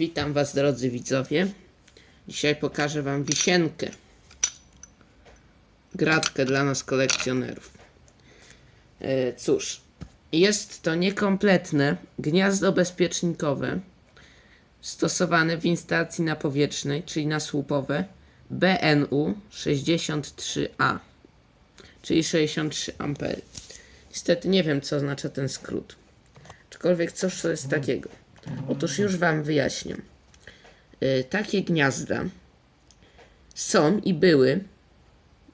Witam Was drodzy widzowie. Dzisiaj pokażę Wam wisienkę. Gratkę dla nas kolekcjonerów. E, cóż, jest to niekompletne gniazdo bezpiecznikowe stosowane w instalacji napowietrznej, czyli nasłupowe BNU 63A, czyli 63 ampery. Niestety nie wiem, co oznacza ten skrót. Aczkolwiek cóż to jest takiego? Otóż już Wam wyjaśnię. Y, Takie gniazda są i były,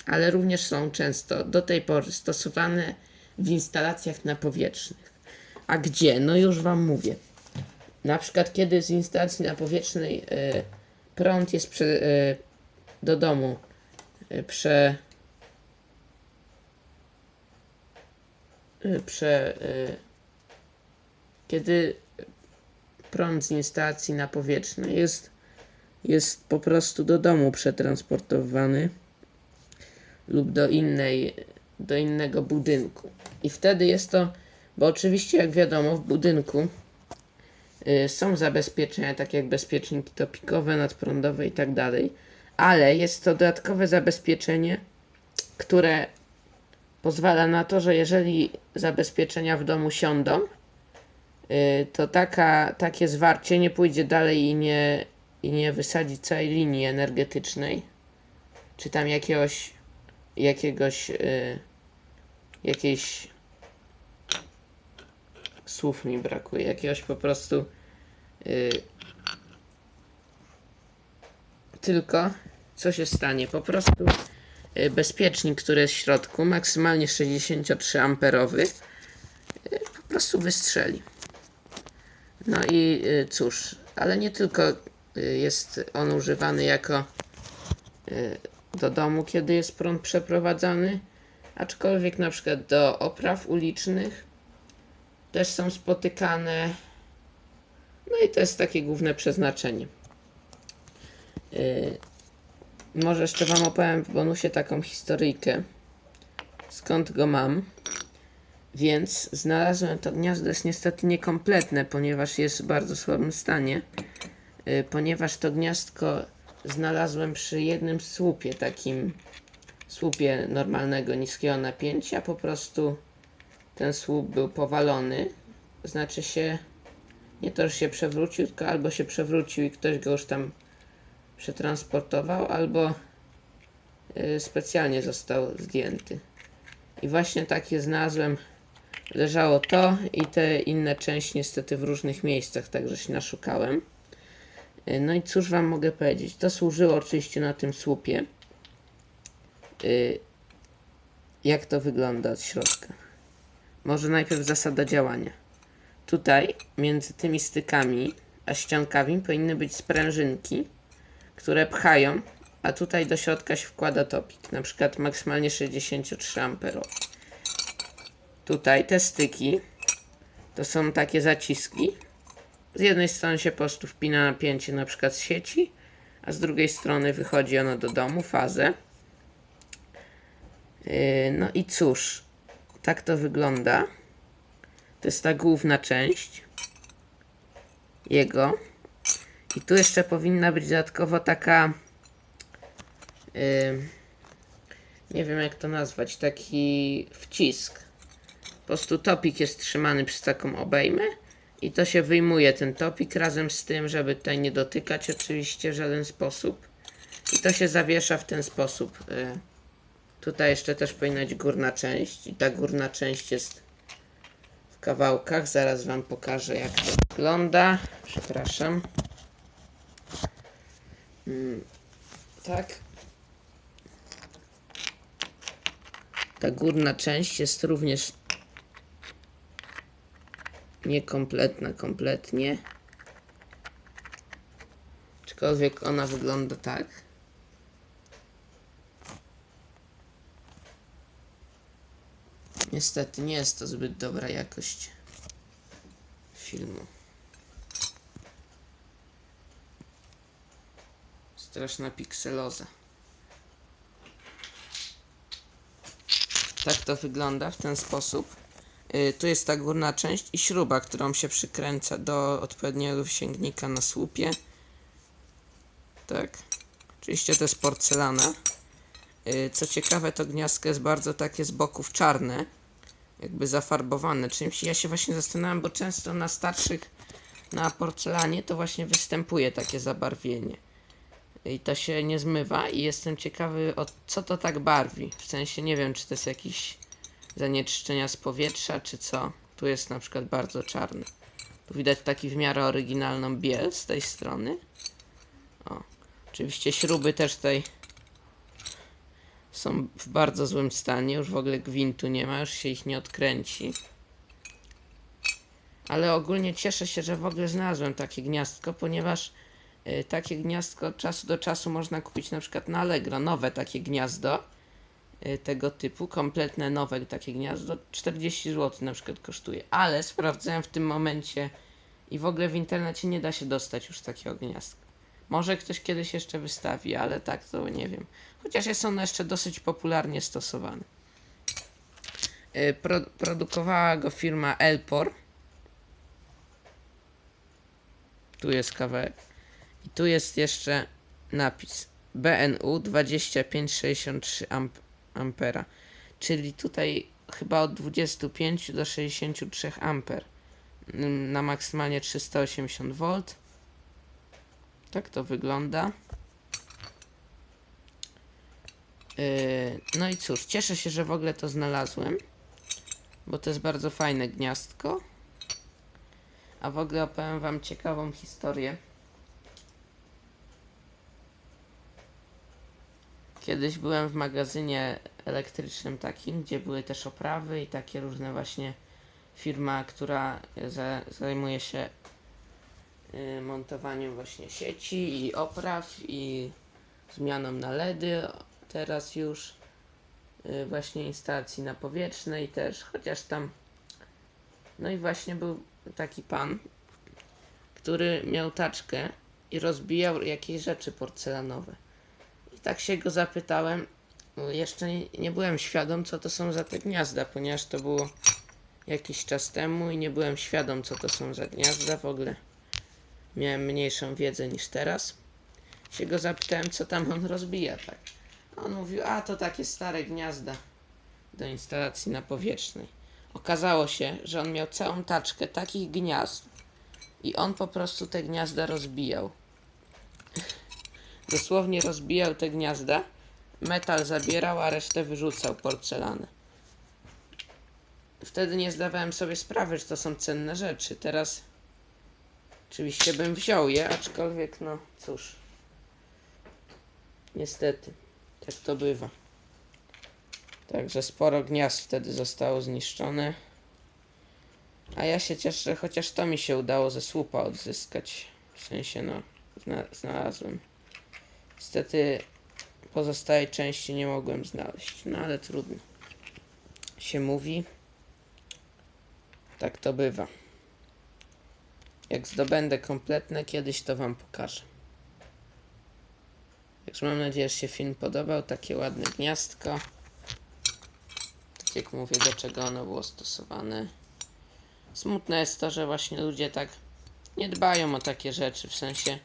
ale również są często do tej pory stosowane w instalacjach napowietrznych. A gdzie? No już Wam mówię. Na przykład kiedy z instalacji napowietrznej y, prąd jest prze, y, do domu y, prze, prze y, kiedy prąd z instalacji napowietrznej jest, jest po prostu do domu przetransportowany lub do innej, do innego budynku. I wtedy jest to, bo oczywiście jak wiadomo w budynku y, są zabezpieczenia takie jak bezpieczniki topikowe, nadprądowe i tak dalej, ale jest to dodatkowe zabezpieczenie, które pozwala na to, że jeżeli zabezpieczenia w domu siądą, to taka, takie zwarcie nie pójdzie dalej i nie, i nie wysadzi całej linii energetycznej, czy tam jakiegoś, jakiegoś, y, jakiejś, słów mi brakuje, jakiegoś po prostu, y, tylko co się stanie? Po prostu y, bezpiecznik, który jest w środku, maksymalnie 63 amperowy, y, po prostu wystrzeli. No i y, cóż, ale nie tylko y, jest on używany jako y, do domu, kiedy jest prąd przeprowadzany, aczkolwiek na przykład do opraw ulicznych też są spotykane. No i to jest takie główne przeznaczenie. Może jeszcze Wam opowiem w bonusie taką historyjkę, skąd go mam. Więc znalazłem to gniazdo jest niestety niekompletne, ponieważ jest w bardzo słabym stanie. Y, Ponieważ to gniazdko znalazłem przy jednym słupie, takim słupie normalnego niskiego napięcia. Po prostu ten słup był powalony. Znaczy się, nie to, że się przewrócił, tylko albo się przewrócił i ktoś go już tam przetransportował, albo y, specjalnie został zdjęty. I właśnie takie znalazłem leżało to i te inne części niestety w różnych miejscach, także się naszukałem. Y, No i cóż wam mogę powiedzieć? To służyło oczywiście na tym słupie. Y, Jak to wygląda od środka? Może najpierw zasada działania. Tutaj między tymi stykami a ściankami powinny być sprężynki, które pchają, a tutaj do środka się wkłada topik, na przykład maksymalnie 63 amperowy. Tutaj te styki to są takie zaciski. Z jednej strony się po prostu wpina napięcie na przykład z sieci, a z drugiej strony wychodzi ono do domu, fazę. Yy, No i cóż, tak to wygląda. To jest ta główna część jego. I tu jeszcze powinna być dodatkowo taka. Yy, nie wiem jak to nazwać, taki wcisk. Po prostu topik jest trzymany przez taką obejmę i to się wyjmuje ten topik razem z tym, żeby tutaj nie dotykać oczywiście w żaden sposób. I to się zawiesza w ten sposób. Y, Tutaj jeszcze też powinna być górna część i ta górna część jest w kawałkach. Zaraz Wam pokażę jak to wygląda. Przepraszam. Mm, Tak. Ta górna część jest również niekompletna kompletnie. Aczkolwiek ona wygląda tak. Niestety nie jest to zbyt dobra jakość filmu. Straszna pikseloza. Tak to wygląda w ten sposób. Y, tu jest ta górna część i śruba, którą się przykręca do odpowiedniego wsięgnika na słupie. Tak. Oczywiście to jest porcelana. Y, co ciekawe, to gniazdko jest bardzo takie z boków czarne, jakby zafarbowane czymś. Ja się właśnie zastanawiam, bo często na starszych, na porcelanie to właśnie występuje takie zabarwienie. I to się nie zmywa i jestem ciekawy, o co to tak barwi. W sensie nie wiem, czy to jest jakiś zanieczyszczenia z powietrza, czy co. Tu jest na przykład bardzo czarny. Tu widać taki w miarę oryginalną biel z tej strony. O. Oczywiście śruby też tutaj są w bardzo złym stanie. Już w ogóle gwintu nie ma, już się ich nie odkręci. Ale ogólnie cieszę się, że w ogóle znalazłem takie gniazdko, ponieważ y, takie gniazdko od czasu do czasu można kupić na przykład na Allegro, nowe takie gniazdo tego typu, kompletne nowe takie gniazdo, 40 zł na przykład kosztuje. Ale sprawdzałem w tym momencie i w ogóle w internecie nie da się dostać już takiego gniazdka. Może ktoś kiedyś jeszcze wystawi, ale tak to nie wiem. Chociaż jest ono jeszcze dosyć popularnie stosowane. Y, Pro, produkowała go firma Elpor. Tu jest kawałek. I tu jest jeszcze napis BNU 2563 amp ampera. Czyli tutaj chyba od 25 do 63 amper. Mm, Na maksymalnie 380 V. Tak to wygląda. Yy, no i cóż, cieszę się, że w ogóle to znalazłem, bo to jest bardzo fajne gniazdko. A w ogóle opowiem Wam ciekawą historię. Kiedyś byłem w magazynie elektrycznym takim, gdzie były też oprawy i takie różne właśnie firma, która za, zajmuje się y, montowaniem właśnie sieci i opraw i zmianą na LEDy teraz już y, właśnie instalacji na powietrznej też, chociaż tam no i właśnie był taki pan, który miał taczkę i rozbijał jakieś rzeczy porcelanowe. Tak się go zapytałem, jeszcze nie, byłem świadom, co to są za te gniazda, ponieważ to było jakiś czas temu i nie byłem świadom, co to są za gniazda w ogóle. Miałem mniejszą wiedzę niż teraz. Się go zapytałem, co tam on rozbija, tak. On mówił, a to takie stare gniazda do instalacji na powietrznej. Okazało się, że on miał całą taczkę takich gniazd i on po prostu te gniazda rozbijał. Dosłownie rozbijał te gniazda, metal zabierał, a resztę wyrzucał porcelanę. Wtedy nie zdawałem sobie sprawy, że to są cenne rzeczy. Teraz oczywiście bym wziął je, aczkolwiek no cóż. Niestety, tak to bywa. Także sporo gniazd wtedy zostało zniszczone. A ja się cieszę, chociaż to mi się udało ze słupa odzyskać. W sensie, no, zna znalazłem. Niestety pozostałej części nie mogłem znaleźć. No ale trudno. Się mówi. Tak to bywa. Jak zdobędę kompletne, kiedyś to Wam pokażę. Także mam nadzieję, że się film podobał. Takie ładne gniazdko. Tak jak mówię, do czego ono było stosowane. Smutne jest to, że właśnie ludzie tak nie dbają o takie rzeczy, w sensie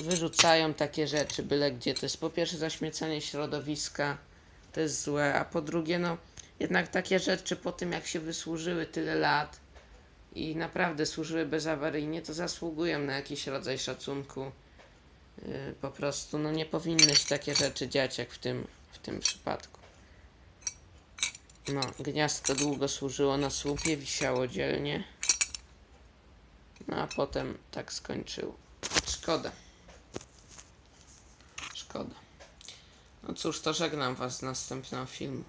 wyrzucają takie rzeczy byle gdzie. To jest po pierwsze zaśmiecanie środowiska, to jest złe, a po drugie, no jednak takie rzeczy po tym jak się wysłużyły tyle lat i naprawdę służyły bezawaryjnie, to zasługują na jakiś rodzaj szacunku. Yy, po prostu, no nie powinny się takie rzeczy dziać jak w tym, w tym przypadku. No, gniazdko długo służyło na słupie, wisiało dzielnie. No a potem tak skończyło. Szkoda. Szkoda. No cóż, to żegnam Was z następnego filmu.